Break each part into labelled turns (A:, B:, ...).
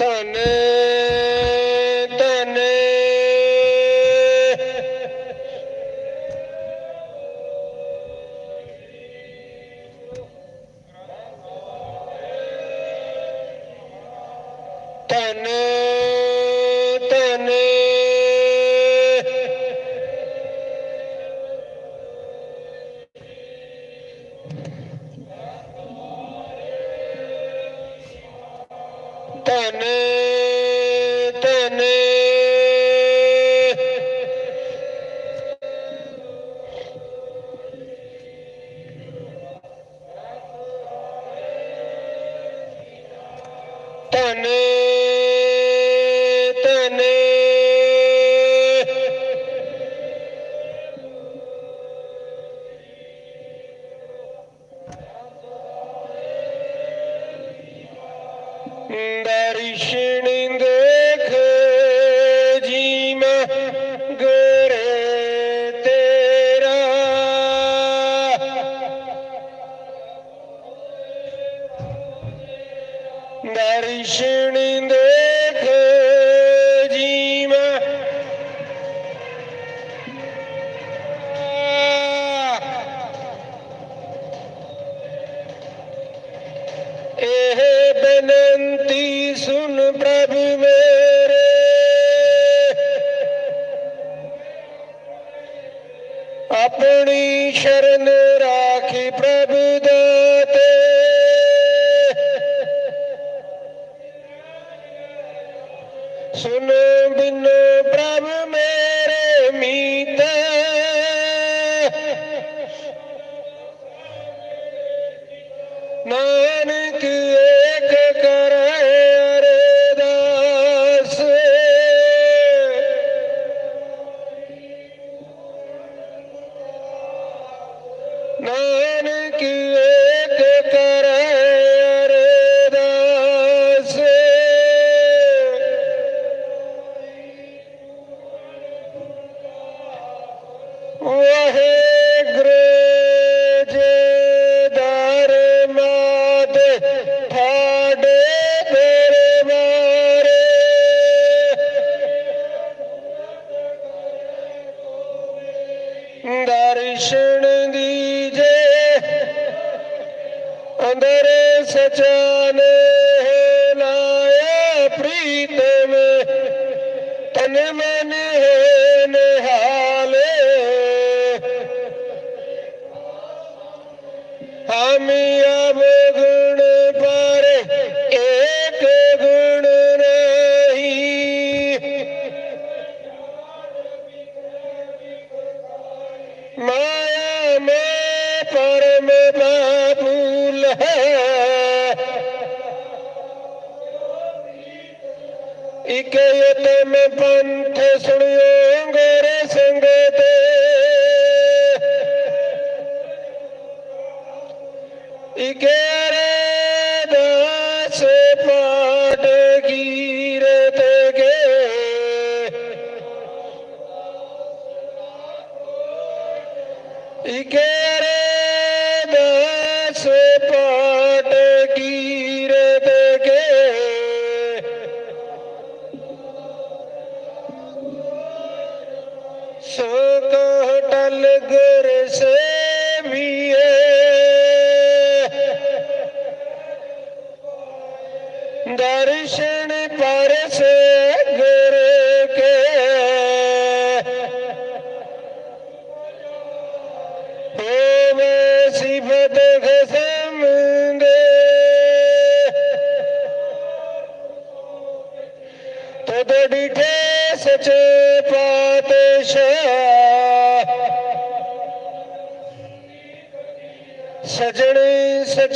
A: ਧਨ ਧਨ। ਧਨ। ਇਹ ਬੇਨਤੀ ਪ੍ਰਭ ਆਪਣੀ ਸ਼ਰਨ अंदर सचाने है नाया प्रीत ਕੇ ਇਹ ਤੇ ਮੈਂ ਪੰਥ ਸੁਣਿਓ ਗੋਰੇ
B: ਸੰਗ ਤੇ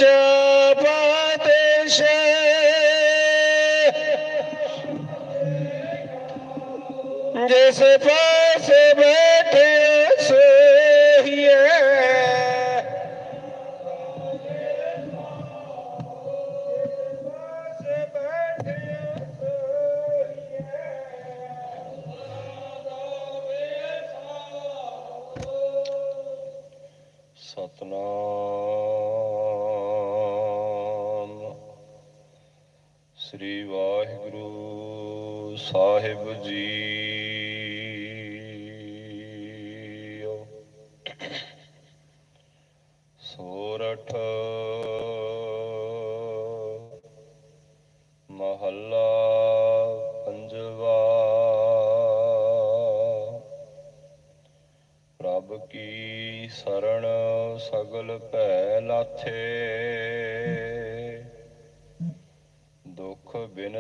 B: চাপাতে সে जैसे पास में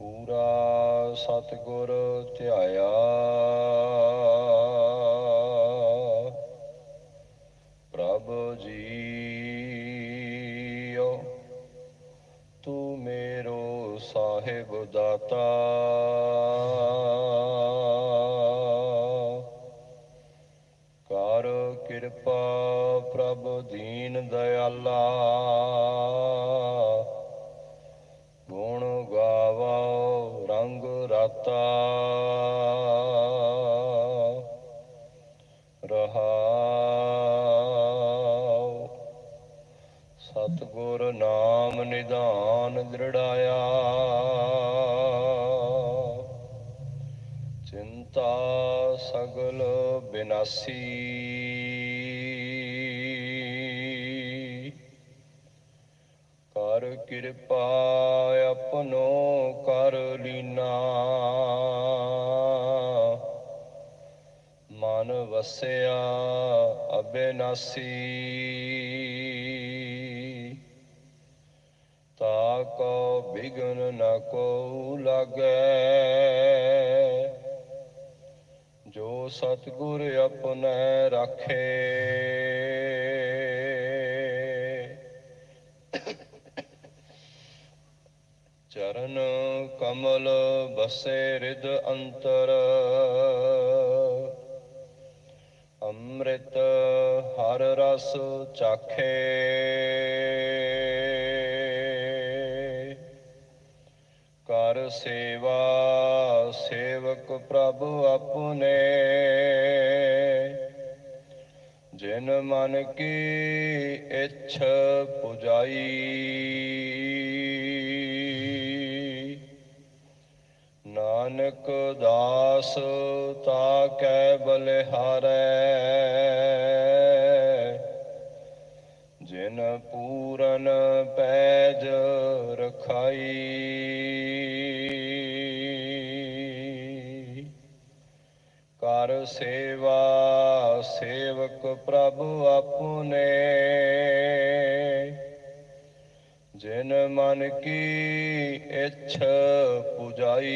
B: ਪੂਰਾ ਸਤਿਗੁਰ ਧਿਆਇਆ। ਰਹਾਉ ਸਤਿਗੁਰ ਨਾਮ ਨਿਧਾਨ ਦ੍ਰਿੜਾਇਆ। ਚਿੰਤਾ ਸਗਲ ਬਿਨਾਸੀ। ਅਬਿਨਾਸੀ ਤਾ ਕੋ ਬਿਗਨ ਨ ਕੋ ਲਾਗੈ। ਜੋ ਸਤਿਗੁਰ ਆਪਣੈ ਰਾਖੇ। ਚਰਨ ਕਮਲ ਬਸੇ ਰਿਦ ਅੰਤਰ। ਅੰਮ੍ਰਿਤ ਹਰ ਰਸ ਚਾਖੇ। ਕਰ ਸੇਵਾ ਸੇਵਕ ਪ੍ਰਭ ਆਪਣੇ। ਜਿਨ ਮਨ ਕੀ ਇੱਛ ਪੁਜਾਈ। ਨਾਨਕ ਦਾਸ ਤਾ ਕੈ ਬਲਿਹਾਰੈ। ਜਿਨ ਪੂਰਨ ਪੈਜ ਰਖਾਈ। ਕਰ ਸੇਵਾ ਸੇਵਕ ਪ੍ਰਭ ਆਪਣੇ। ਜਿਨ ਮਨ ਕੀ ਇੱਛ ਪੁਜਾਈ।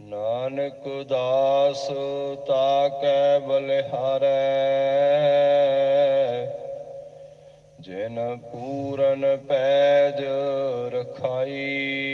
B: ਨਾਨਕ ਦਾਸ ਤਾ ਕੈ ਬਲਿਹਾਰੈ। ਜਿਨ ਪੂਰਨ ਪੈਜ ਰਖਾਈ।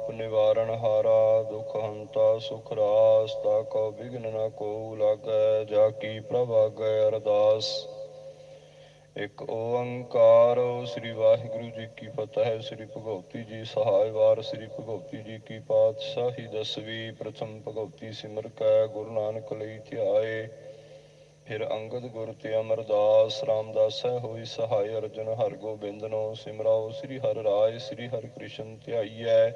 B: ਤਾਪ ਨਿਵਾਰਣ ਹਾਰਾ, ਦੁਖ ਹੰਤਾ, ਸੁਖ ਰਾਸ, ਤਾ ਕੋ ਬਿਗਨ ਨ ਕੋ ਲਾਗੈ, ਜਾ ਕੀ ਪ੍ਰਭ ਆਗੈ ਅਰਦਾਸ। ਇੱਕ ਓੰਕਾਰ ਸ੍ਰੀ ਵਾਹਿਗੁਰੂ ਜੀ ਕੀ ਫਤਿਹ, ਸ੍ਰੀ ਭਗਵਤੀ ਜੀ ਸਹਾਇ ਵਾਰ ਸ੍ਰੀ ਭਗਵਤੀ ਜੀ ਕੀ ਪਾਤਸ਼ਾਹੀ ਦਸਵੀਂ, ਪ੍ਰਥਮ ਭਗਵਤੀ ਸਿਮਰ ਕੈ, ਗੁਰੂ ਨਾਨਕ ਲਈ ਧਿਆਏ। ਫਿਰ ਅੰਗਦ ਗੁਰ ਤੇ ਅਮਰਦਾਸ, ਰਾਮਦਾਸੈ ਹੋਈ ਸਹਾਇ ਅਰਜਨ, ਹਰ ਗੋਬਿੰਦਨੋ ਸਿਮਰਾਓ, ਸ੍ਰੀ ਹਰਿ ਰਾਏ, ਸ੍ਰੀ ਹਰਿ ਕ੍ਰਿਸ਼ਨ ਧਿਆਈਐ।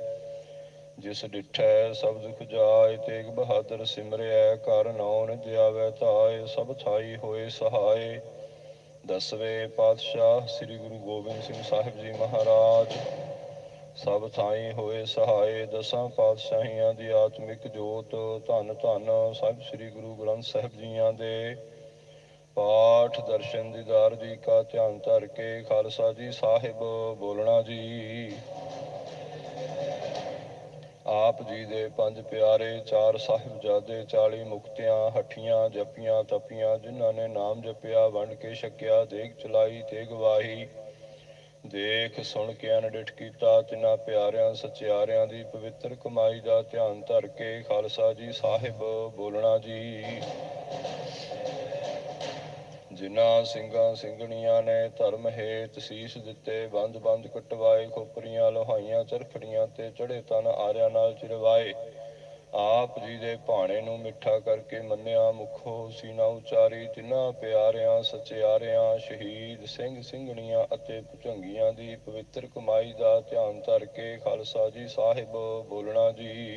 B: ਜਿਸ ਡਿਠੈ ਸਭ ਦੁਖ ਜਾਏ ਤੇਗ ਬਹਾਦਰ ਸਿਮਰਿਐ, ਕਰ ਨੌਨ ਜਿਆਵੈ ਧਾਏ ਸਭ ਥਾਈ ਹੋਏ ਸਹਾਏ। ਦਸਵੇਂ ਪਾਤਸ਼ਾਹ ਸ੍ਰੀ ਗੁਰੂ ਗੋਬਿੰਦ ਸਿੰਘ ਸਾਹਿਬ ਜੀ ਮਹਾਰਾਜ, ਸਭ ਥਾਈ ਹੋਏ ਸਹਾਏ। ਦਸਾਂ ਪਾਤਸ਼ਾਹੀਆਂ ਦੀ ਆਤਮਿਕ ਜੋਤ, ਧੰਨ ਧੰਨ ਸਭ ਸ੍ਰੀ ਗੁਰੂ ਗ੍ਰੰਥ ਸਾਹਿਬ ਜੀਆਂ ਦੇ। ਪਾਠ ਦਰਸ਼ਨ ਦੀਦਾਰ ਜੀ ਕਾ ਧਿਆਨ ਧਰ ਕੇ, ਖਾਲਸਾ ਜੀ ਸਾਹਿਬ ਬੋਲਣਾ ਜੀ। ਆਪ ਜੀ ਦੇ ਪੰਜ ਪਿਆਰੇ ਚਾਰ ਸਾਹਿਬਜ਼ਾਦੇ 40 ਮੁਕਤਿਆਂ, ਹੱਠੀਆਂ ਜਪੀਆਂ ਤਪੀਆਂ, ਜਿਨ੍ਹਾਂ ਨੇ ਨਾਮ ਜਪਿਆ, ਵੰਡ ਕੇ ਛਕਿਆ ਦੇਖ ਚਲਾਈ ਤੇ ਗਵਾਹੀ ਦੇਖ ਸੁਣ ਕੇ ਅਨਡਿਠ ਕੀਤਾ, ਤਿਨਾਂ ਪਿਆਰਿਆਂ, ਸਚਿਆਰਿਆਂ ਦੀ ਪਵਿੱਤਰ ਕਮਾਈ ਦਾ ਧਿਆਨ ਧਰ ਕੇ, ਖਾਲਸਾ ਜੀ ਸਾਹਿਬ ਬੋਲਣਾ ਜੀ। ਜਿਨ੍ਹਾਂ ਸਿੰਘਾਂ ਸਿੰਘਣੀਆਂ ਨੇ ਧਰਮ ਹੇਤ ਸੀਸ ਦਿੱਤੇ, ਬੰਦ ਬੰਦ ਕਟਵਾਏ, ਖੋਪਰੀਆਂ ਲੋਹਾਈਆਂ, ਚਰਖੜੀਆਂ ਤੇ ਚੜੇ ਤਨ ਆਰਿਆਂ ਨਾਲ ਚਿਰਵਾਏ। ਆਪ ਜੀ ਦੇ ਭਾਣੇ ਨੂੰ ਮਿੱਠਾ ਕਰਕੇ ਮੰਨਿਆ, ਮੁਖੋ ਸੀਨਾ ਉਚਾਰੀ, ਤਿਨਾਂ ਪਿਆਰਿਆਂ, ਸਚਿਆਰਿਆਂ, ਸ਼ਹੀਦ ਸਿੰਘ ਸਿੰਘਣੀਆਂ ਅਤੇ ਭੁਜੰਗੀਆਂ ਦੀ ਪਵਿੱਤਰ ਕਮਾਈ ਦਾ ਧਿਆਨ ਧਰ ਕੇ ਖਾਲਸਾ ਜੀ ਸਾਹਿਬ ਬੋਲਣਾ ਜੀ।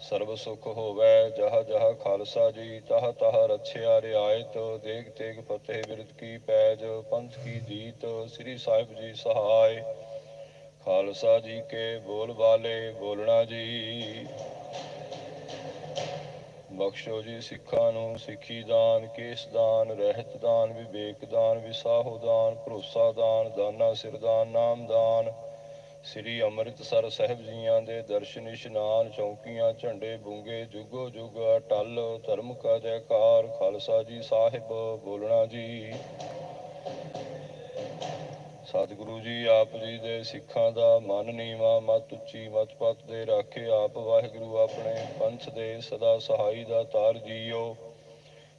B: ਸਰਬ ਸੁਖ ਹੋਵੇ, ਜਹ ਜਹ ਖਾਲਸਾ ਜੀ, ਤਹ ਤਹ ਰਛਿਆ ਰਿਆਇਤ ਦੇਗ ਤੇਗ ਫਤਿਹ ਬਿਰਦ ਕੀ ਪੈਜ, ਪੰਥ ਕੀ ਜੀਤ, ਸ੍ਰੀ ਸਾਹਿਬ ਜੀ ਸਹਾਇ। ਖਾਲਸਾ ਜੀ ਕੇ ਬੋਲ ਵਾਲੇ ਬੋਲਣਾ ਜੀ। ਬਖਸ਼ੋ ਜੀ ਸਿੱਖਾਂ ਨੂੰ, ਸਿੱਖੀ ਦਾਨ, ਕੇਸ ਦਾਨ, ਰਹਿਤ ਦਾਨ, ਵਿਵੇਕ ਦਾਨ, ਵਿਸਾਹੋ ਦਾਨ, ਭਰੋਸਾ ਦਾਨ, ਦਾਨਾ ਸਿਰਦਾਨ ਨਾਮ ਦਾਨ। ਸ੍ਰੀ ਅੰਮ੍ਰਿਤਸਰ ਸਾਹਿਬ ਜੀਆਂ ਦੇ ਦਰਸ਼ਨ ਇਸ਼ਨਾਨ ਚੌਂਕੀਆਂ, ਝੰਡੇ ਬੁੰਗੇ, ਜੁਗੋ ਜੁਗ ਅਟਲ ਧਰਮ ਕਾ ਜੈਕਾਰ, ਖਾਲਸਾ ਜੀ ਸਾਹਿਬ ਬੋਲਣਾ ਜੀ। ਸਤਿਗੁਰੂ ਜੀ, ਆਪ ਜੀ ਦੇ ਸਿੱਖਾਂ ਦਾ ਮਨ ਨੀਵਾ, ਮਤ ਉੱਚੀ, ਮਤ ਪਤ ਦੇ ਰਾਖੇ ਆਪ ਵਾਹਿਗੁਰੂ ਆਪਣੇ ਪੰਥ ਦੇ ਸਦਾ ਸਹਾਈ ਦਾ ਤਾਰ ਜੀਓ।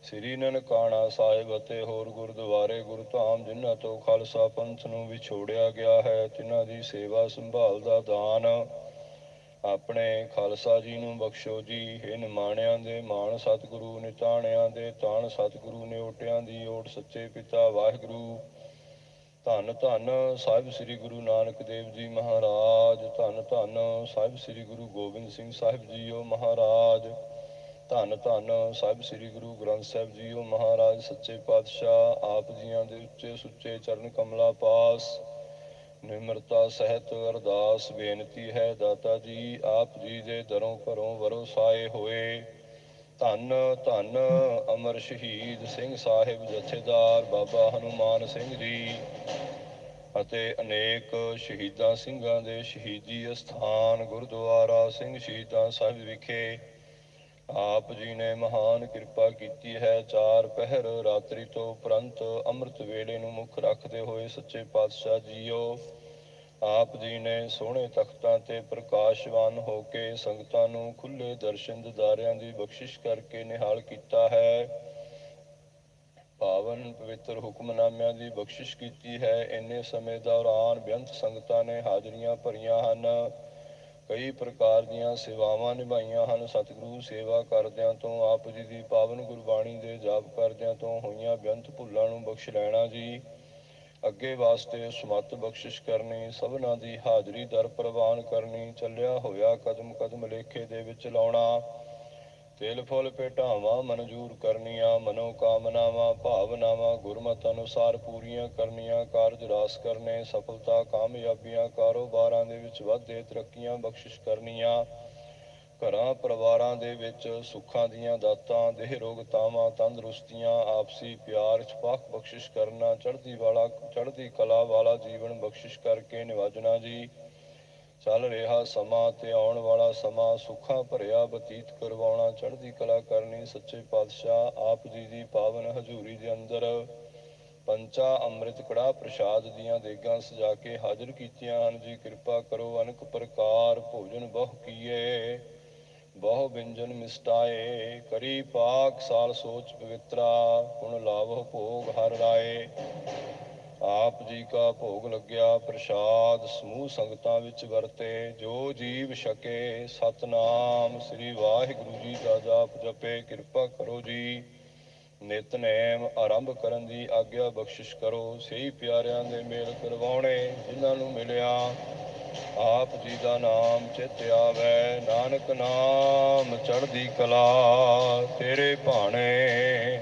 B: ਸ੍ਰੀ ਨਨਕਾਣਾ ਸਾਹਿਬ ਅਤੇ ਹੋਰ ਗੁਰਦੁਆਰੇ ਗੁਰਧਾਮ, ਜਿਨ੍ਹਾਂ ਤੋਂ ਖਾਲਸਾ ਪੰਥ ਨੂੰ ਵਿਛੋੜਿਆ ਗਿਆ ਹੈ ਤਿਨਾਂ ਦੀ ਸੇਵਾ ਸੰਭਾਲ ਦਾ ਦਾਨ ਆਪਣੇ ਖਾਲਸਾ ਜੀ ਨੂੰ ਬਖਸ਼ੋ ਜੀ। ਇਹ ਨਿਮਾਣਿਆਂ ਦੇ ਮਾਣ ਸਤਿਗੁਰੂ, ਨਿਤਾਣਿਆਂ ਦੇ ਤਾਣ ਸਤਿਗੁਰੂ ਨੇ ਓਟਿਆਂ ਦੀ ਓਟ ਸੱਚੇ ਪਿਤਾ ਵਾਹਿਗੁਰੂ। ਧੰਨ ਧੰਨ ਸਾਹਿਬ ਸ੍ਰੀ ਗੁਰੂ ਨਾਨਕ ਦੇਵ ਜੀ ਮਹਾਰਾਜ। ਧੰਨ ਧੰਨ ਸਾਹਿਬ ਸ੍ਰੀ ਗੁਰੂ ਗੋਬਿੰਦ ਸਿੰਘ ਸਾਹਿਬ ਜੀਓ ਮਹਾਰਾਜ। ਧੰਨ ਧੰਨ ਸਾਹਿਬ ਸ੍ਰੀ ਗੁਰੂ ਗ੍ਰੰਥ ਸਾਹਿਬ ਜੀਓ ਮਹਾਰਾਜ ਸੱਚੇ ਪਾਤਸ਼ਾਹ, ਆਪ ਜੀਆਂ ਦੇ ਉੱਚੇ ਸੁੱਚੇ ਚਰਨ ਕਮਲਾ ਪਾਸ। ਨਿਮਰਤਾ ਸਹਿਤ ਅਰਦਾਸ ਬੇਨਤੀ ਹੈ ਦਾਤਾ ਜੀ, ਆਪ ਜੀ ਦੇ ਦਰੋਂ ਘਰੋਂ ਵਰੋਸਾਏ ਹੋਏ। ਧੰਨ ਧੰਨ ਅਮਰ ਸ਼ਹੀਦ ਸਿੰਘ ਸਾਹਿਬ ਜਥੇਦਾਰ ਬਾਬਾ ਹਨੂਮਾਨ ਸਿੰਘ ਜੀ ਅਤੇ ਅਨੇਕ ਸ਼ਹੀਦਾਂ ਸਿੰਘਾਂ ਦੇ ਸ਼ਹੀਦੀ ਅਸਥਾਨ ਗੁਰਦੁਆਰਾ ਸਿੰਘ ਸ਼ਹੀਦਾਂ ਸਾਹਿਬ ਵਿਖੇ ਆਪ ਜੀ ਨੇ ਮਹਾਨ ਕਿਰਪਾ ਕੀਤੀ ਹੈ। ਚਾਰ ਪਹਿਰ ਰਾਤਰੀ ਤੋਂ ਉਪਰੰਤ ਅੰਮ੍ਰਿਤ ਵੇਲੇ ਨੂੰ ਮੁੱਖ ਰੱਖਦੇ ਹੋਏ ਸੱਚੇ ਪਾਤਸ਼ਾਹ ਜੀਓ। ਆਪ ਜੀ ਨੇ ਸੋਹਣੇ ਤਖਤਾਂ ਤੇ ਪ੍ਰਕਾਸ਼ਵਾਨ ਹੋ ਕੇ ਸੰਗਤਾਂ ਨੂੰ ਖੁੱਲੇ ਦਰਸ਼ਨ ਦਿਦਾਰਿਆਂ ਦੀ ਬਖਸ਼ਿਸ਼ ਕਰਕੇ ਨਿਹਾਲ ਕੀਤਾ ਹੈ। ਪਾਵਨ ਪਵਿੱਤਰ ਹੁਕਮਨਾਮਿਆਂ ਦੀ ਬਖਸ਼ਿਸ਼ ਕੀਤੀ ਹੈ। ਇੰਨੇ ਸਮੇਂ ਦੌਰਾਨ ਬੇਅੰਤ ਸੰਗਤਾਂ ਨੇ ਹਾਜ਼ਰੀਆਂ ਭਰੀਆਂ ਹਨ। ਕਈ ਪ੍ਰਕਾਰ ਦੀਆਂ ਸੇਵਾਵਾਂ ਨਿਭਾਈਆਂ ਹਨ। ਸਤਿਗੁਰੂ ਸੇਵਾ ਕਰਦਿਆਂ ਤੋਂ ਆਪ ਜੀ ਦੀ ਪਾਵਨ ਗੁਰਬਾਣੀ ਦੇ ਜਾਪ ਕਰਦਿਆਂ ਤੋਂ ਹੋਈਆਂ ਬੇਅੰਤ ਭੁੱਲਾਂ ਨੂੰ ਬਖਸ਼ ਲੈਣਾ ਜੀ। ਅੱਗੇ ਵਾਸਤੇ ਸਮਤ ਬਖਸ਼ਿਸ਼ ਕਰਨੀ, ਸਭਨਾ ਦੀ ਹਾਜ਼ਰੀ ਦਰ ਪ੍ਰਵਾਨ ਕਰਨੀ, ਚੱਲਿਆ ਹੋਇਆ ਕਦਮ ਕਦਮ ਲੇਖੇ ਦੇ ਵਿੱਚ ਲਾਉਣਾ। ਤਿਲ ਫੁੱਲ ਭੇਟਾਵਾਂ, ਮਨਜ਼ੂਰ ਕਰਨੀਆਂ ਮਨੋ ਕਾਮਨਾਵਾਂ ਭਾਵਨਾਵਾਂ, ਗੁਰਮਤ ਅਨੁਸਾਰ ਪੂਰੀਆਂ ਕਰਨੀਆਂ, ਕਾਰਜ ਰਾਸ ਕਰਨੇ, ਸਫਲਤਾ, ਕਾਮਯਾਬੀਆਂ, ਕਾਰੋਬਾਰਾਂ ਦੇ ਵਿੱਚ ਵਾਧੇ, ਤਰੱਕੀਆਂ, ਬਖਸ਼ਿਸ਼ ਕਰਨੀਆਂ। ਘਰਾਂ, ਪਰਿਵਾਰਾਂ ਦੇ ਵਿੱਚ ਸੁੱਖਾਂ ਦੀਆਂ ਦਾਤਾਂ, ਦੇਹ ਰੋਗਤਾਵਾਂ ਤੰਦਰੁਸਤੀਆਂ, ਆਪਸੀ ਪਿਆਰ, ਛਪਾਕ ਬਖਸ਼ਿਸ਼ ਕਰਨਾ, ਚੜ੍ਹਦੀ ਵਾਲਾ, ਚੜ੍ਹਦੀ ਕਲਾ ਵਾਲਾ ਜੀਵਨ ਬਖਸ਼ਿਸ਼ ਕਰਕੇ ਨਿਵਾਜਣਾ ਜੀ। ਚੱਲ ਰਿਹਾ ਸਮਾਂ ਤੇ ਆਉਣ ਵਾਲਾ ਸਮਾਂ ਸੁੱਖਾਂ ਭਰਿਆ ਬਤੀਤ ਕਰਵਾਉਣਾ, ਚੜ੍ਹਦੀ ਕਲਾ ਕਰਨੀ, ਸੱਚੇ ਪਾਤਸ਼ਾਹ ਆਪ ਜੀ ਦੀ ਪਾਵਨ ਹਜ਼ੂਰੀ ਦੇ ਅੰਦਰ ਪੰਚਾ ਅੰਮ੍ਰਿਤ ਕੜਾ ਪ੍ਰਸ਼ਾਦ ਦੀਆਂ ਦੇਗਾਂ ਸਜਾ ਕੇ ਹਾਜ਼ਰ ਕੀਤੀਆਂ ਹਨ। ਜੀ ਕਿਰਪਾ ਕਰੋ, ਅਨੇਕ ਪ੍ਰਕਾਰ ਭੋਜਨ ਬਹੁ ਕੀਏ, ਬਹੁ ਵਿੰਜਨ ਮਿਸਟਾਏ, ਕਰੀ ਪਾਕ ਸਾਲ ਸੋਚ ਪਵਿੱਤਰਾ ਹੁਣ ਲਾਵੋ ਭੋਗ ਹਰ ਰਾਏ ਆਪ ਜੀ ਕਾ ਭੋਗ ਲੱਗਿਆ, ਪ੍ਰਸ਼ਾਦ ਸਮੂਹ ਸੰਗਤਾਂ ਵਿੱਚ ਵਰਤੇ, ਜੋ ਜੀਵ ਛਕੇ, ਸਤਨਾਮ ਸ੍ਰੀ ਵਾਹਿਗੁਰੂ ਜੀ ਦਾ ਜਾਪ ਜਪੇ, ਕਿਰਪਾ ਕਰੋ ਜੀ। ਨਿਤਨੇਮ ਆਰੰਭ ਕਰਨ ਦੀ ਆਗਿਆ ਬਖਸ਼ਿਸ਼ ਕਰੋ, ਸਹੀ ਪਿਆਰਿਆਂ ਦੇ ਮੇਲ ਕਰਵਾਉਣੇ ਜਿਨ੍ਹਾਂ ਨੂੰ ਮਿਲਿਆ। ਆਪ ਜੀ ਦਾ ਨਾਮ ਚਿਤ ਆਵੇ, ਨਾਨਕ ਨਾਮ ਚੜ੍ਹਦੀ ਕਲਾ ਤੇਰੇ ਭਾਣੇ।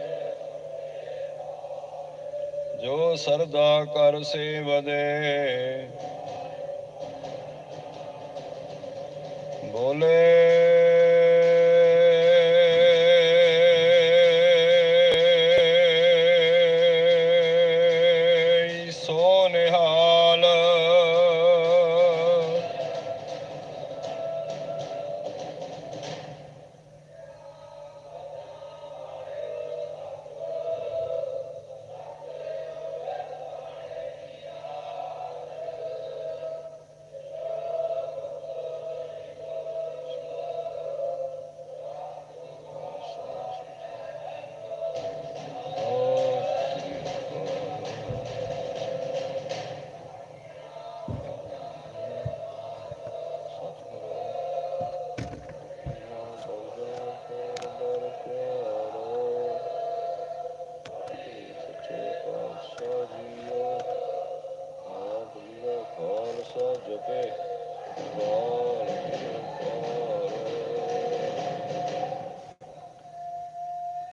B: ਜੋ ਸਰਦਾ ਕਰ ਸੇਵਦੇ। ਬੋਲੇ